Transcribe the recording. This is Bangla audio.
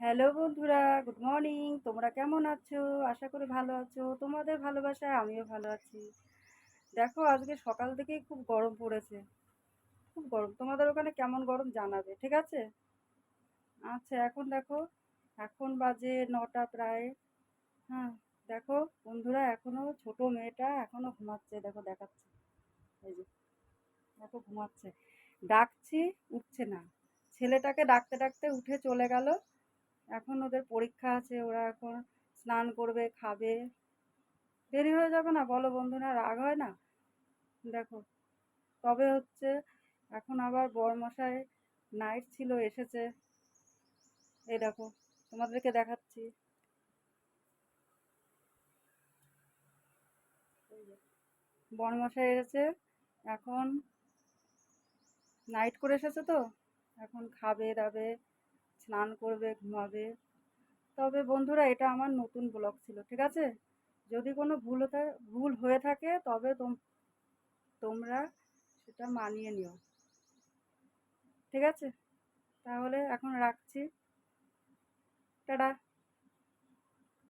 হ্যালো বন্ধুরা, গুড মর্নিং। তোমরা কেমন আছো? আশা করি ভালো আছো। তোমাদের ভালোবাসায় আমিও ভালো আছি। দেখো, আজকে সকাল থেকেই খুব গরম পড়েছে। খুব গরম। তোমাদের ওখানে কেমন গরম জানাবে, ঠিক আছে? আচ্ছা এখন দেখো, এখন বাজে নটা প্রায়। হ্যাঁ দেখো, বন্ধুরা এখনও ছোট মেয়েটা এখনও ঘুমাচ্ছে। দেখো, দেখাচ্ছে। এই যে, দেখো, ঘুমাচ্ছে। ডাকছি, উঠছে না। ছেলেটাকে ডাকতে ডাকতে উঠে চলে গেল। এখন ওদের পরীক্ষা আছে, ওরা এখন স্নান করবে, খাবে। দেরি হয়ে যাবে না, বলো বন্ধুরা, রাগ হয় না? দেখো, তবে হচ্ছে এখন আবার বরমশাই নাইট ছিল, এসেছে। এই দেখো, তোমাদেরকে দেখাচ্ছি। বরমশাই এসেছে, এখন নাইট করে এসেছে তো? এখন খাবে, দাবে। স্নান করবে, ঘুমাবে। তবে বন্ধুরা, এটা আমার নতুন ব্লগ ছিল, ঠিক আছে? যদি কোনো ভুল ভুল হয়ে থাকে, তবে তোমরা সেটা মানিয়ে নিও। ঠিক আছে? তাহলে এখন রাখছি। টাটা।